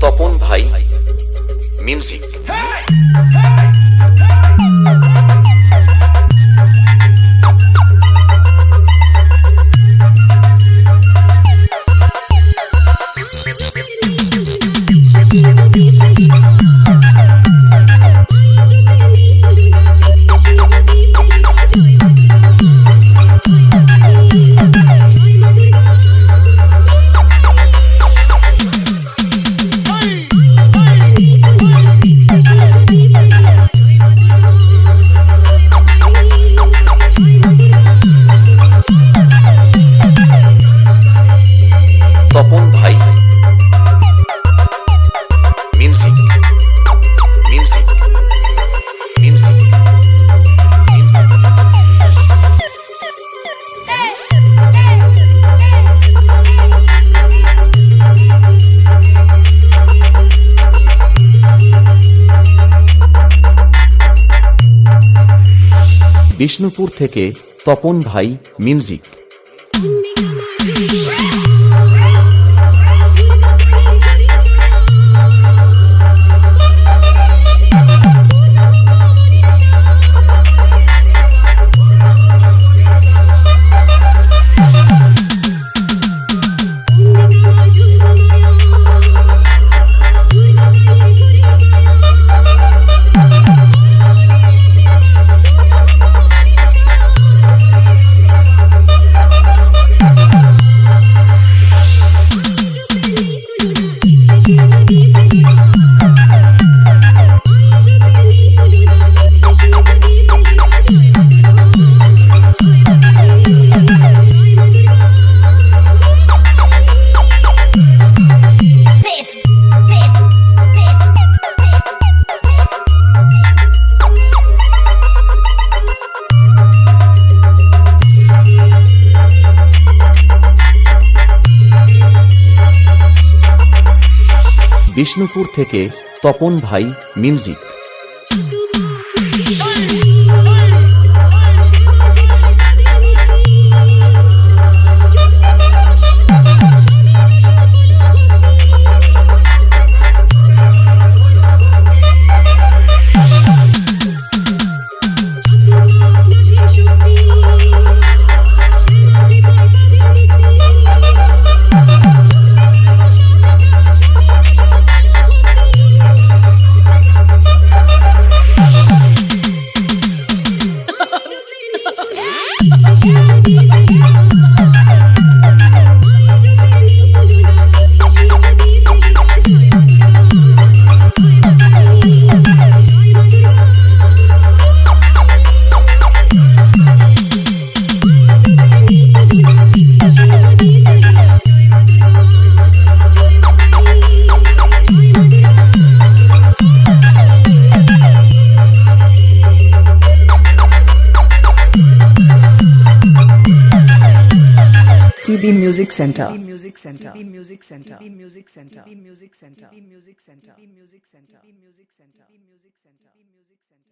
তপন ভাই মিউজিক বিষ্ণুপুর থেকে তপন ভাই মিউজিক। বিষ্ণুপুর থেকে তপন ভাই music TV Music Center. TV Music Center. Music Center. Music Center. Music Center. Music Center. Music Center. Music Center. Music Center. Music Center.